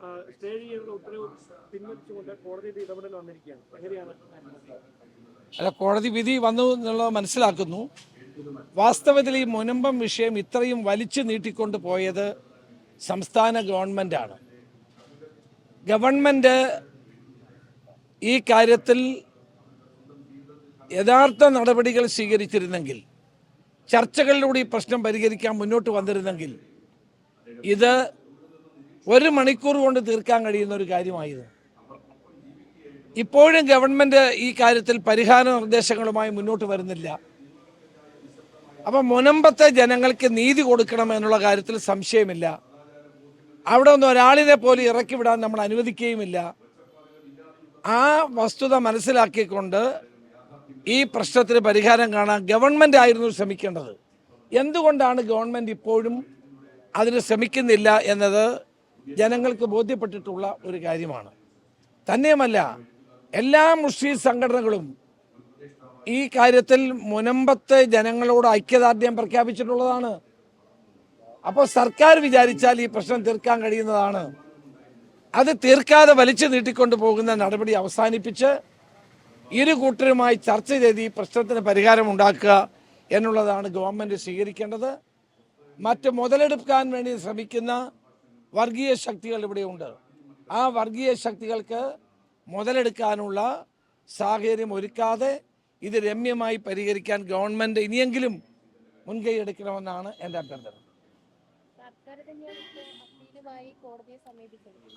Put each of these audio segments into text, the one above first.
Stay ചെയ്യാനുള്ള ഉത്തരവ് പിൻവലിച്ചുകൊണ്ട് കോടതിയുടെ ഇടപെടൽ വന്നിരിക്കുകയാണ്. എങ്ങനെയാണ്? അല്ല കോടതി വിധി വന്നു എന്നുള്ളത് മനസ്സിലാക്കുന്നു. വാസ്തവത്തിൽ ഈ മുനമ്പം വിഷയം ഇത്രയും വലിച്ചു നീട്ടിക്കൊണ്ട് പോയത് സംസ്ഥാന ഗവൺമെന്റാണ് ഗവൺമെന്റ് ഈ കാര്യത്തിൽ യഥാർത്ഥ നടപടികൾ സ്വീകരിച്ചിരുന്നെങ്കിൽ ചർച്ചകളിലൂടെ ഈ പ്രശ്നം പരിഹരിക്കാൻ മുന്നോട്ട് വന്നിരുന്നെങ്കിൽ ഇത് ഒരു മണിക്കൂർ കൊണ്ട് തീർക്കാൻ കഴിയുന്ന ഒരു കാര്യമായത്. ഇപ്പോഴും ഗവൺമെന്റ് ഈ കാര്യത്തിൽ പരിഹാര നിർദ്ദേശങ്ങളുമായി മുന്നോട്ട് വരുന്നില്ല. അപ്പം മുനമ്പത്തെ ജനങ്ങൾക്ക് നീതി കൊടുക്കണം എന്നുള്ള കാര്യത്തിൽ സംശയമില്ല. അവിടെ ഒന്ന് ഒരാളിനെ പോലും ഇറക്കി വിടാൻ നമ്മൾ അനുവദിക്കുകയുമില്ല. ആ വസ്തുത മനസ്സിലാക്കിക്കൊണ്ട് ഈ പ്രശ്നത്തിന് പരിഹാരം കാണാൻ ഗവൺമെന്റ് ആയിരുന്നു ശ്രമിക്കേണ്ടത്. എന്തുകൊണ്ടാണ് ഗവൺമെന്റ് ഇപ്പോഴും അതിന് ശ്രമിക്കുന്നില്ല എന്നത് ജനങ്ങൾക്ക് ബോധ്യപ്പെട്ടിട്ടുള്ള ഒരു കാര്യമാണ്. തന്നെയുമല്ല എല്ലാ മുസ്ലിം സംഘടനകളും ഈ കാര്യത്തിൽ മുനമ്പത്തെ ജനങ്ങളോട് ഐക്യദാർഢ്യം പ്രഖ്യാപിച്ചിട്ടുള്ളതാണ്. അപ്പോൾ സർക്കാർ വിചാരിച്ചാൽ ഈ പ്രശ്നം തീർക്കാൻ കഴിയുന്നതാണ്. അത് തീർക്കാതെ വലിച്ചു നീട്ടിക്കൊണ്ടു പോകുന്ന നടപടി അവസാനിപ്പിച്ച് ഇരു കൂട്ടരുമായി ചർച്ച ചെയ്ത് ഈ പ്രശ്നത്തിന് പരിഹാരം ഉണ്ടാക്കുക എന്നുള്ളതാണ് ഗവൺമെന്റ് സ്വീകരിക്കേണ്ടത്. മറ്റ് മുതലെടുക്കാൻ വേണ്ടി ശ്രമിക്കുന്ന വർഗീയ ശക്തികൾ ഇവിടെയുണ്ട് ആ വർഗീയ ശക്തികൾക്ക് മുതലെടുക്കാനുള്ള സാഹചര്യം ഒരുക്കാതെ ഇത് രമ്യമായി പരിഹരിക്കാൻ ഗവൺമെന്റ് ഇനിയെങ്കിലും മുൻകൈ എടുക്കണമെന്നാണ് എന്റെ അഭ്യർത്ഥന.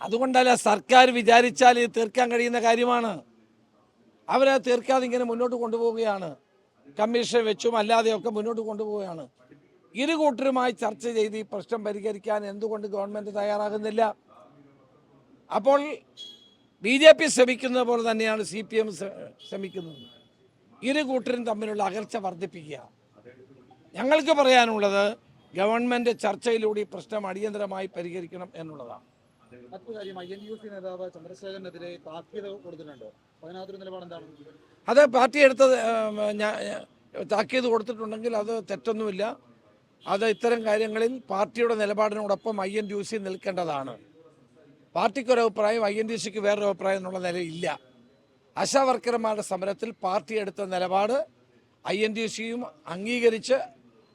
അതുകൊണ്ടല്ല സർക്കാർ വിചാരിച്ചാൽ ഇത് തീർക്കാൻ കഴിയുന്ന കാര്യമാണ്. അവരത് തീർക്കാതെ ഇങ്ങനെ മുന്നോട്ട് കൊണ്ടുപോവുകയാണ്. കമ്മീഷൻ വെച്ചും അല്ലാതെയൊക്കെ മുന്നോട്ട് കൊണ്ടുപോവുകയാണ്. ഇരു കൂട്ടരുമായി ചർച്ച ചെയ്ത് ഈ പ്രശ്നം പരിഹരിക്കാൻ എന്തുകൊണ്ട് ഗവൺമെന്റ് തയ്യാറാകുന്നില്ല? അപ്പോൾ ബി ജെ പി ശ്രമിക്കുന്നത് പോലെ തന്നെയാണ് സി പി എം ശ്രമിക്കുന്നത്. ഇരു കൂട്ടരും തമ്മിലുള്ള അകൽച്ച വർദ്ധിപ്പിക്കുക. ഞങ്ങൾക്ക് പറയാനുള്ളത് ഗവൺമെന്റ് ചർച്ചയിലൂടെ ഈ പ്രശ്നം അടിയന്തരമായി പരിഹരിക്കണം എന്നുള്ളതാണ്. അത് പാർട്ടി എടുത്തത് താക്കീത് കൊടുത്തിട്ടുണ്ടെങ്കിൽ അത് തെറ്റൊന്നുമില്ല. അത് ഇത്തരം കാര്യങ്ങളിൽ പാർട്ടിയുടെ നിലപാടിനോടൊപ്പം ഐ എൻ യു സി നിൽക്കേണ്ടതാണ്. പാർട്ടിക്കൊരു അഭിപ്രായം ഐ എൻ ഡി സിക്ക് വേറൊരു അഭിപ്രായം എന്നുള്ള നിലയില്ല ആശാ വർക്കർമാരുടെ സമരത്തിൽ പാർട്ടി എടുത്ത നിലപാട് ഐ എൻ ഡി സിയും അംഗീകരിച്ച്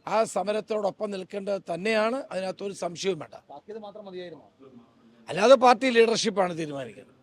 ആ സമരത്തോടൊപ്പം നിൽക്കേണ്ടത് തന്നെയാണ്. അതിനകത്തൊരു സംശയവും വേണ്ട. അല്ലാതെ പാർട്ടി ലീഡർഷിപ്പാണ് തീരുമാനിക്കുന്നത്.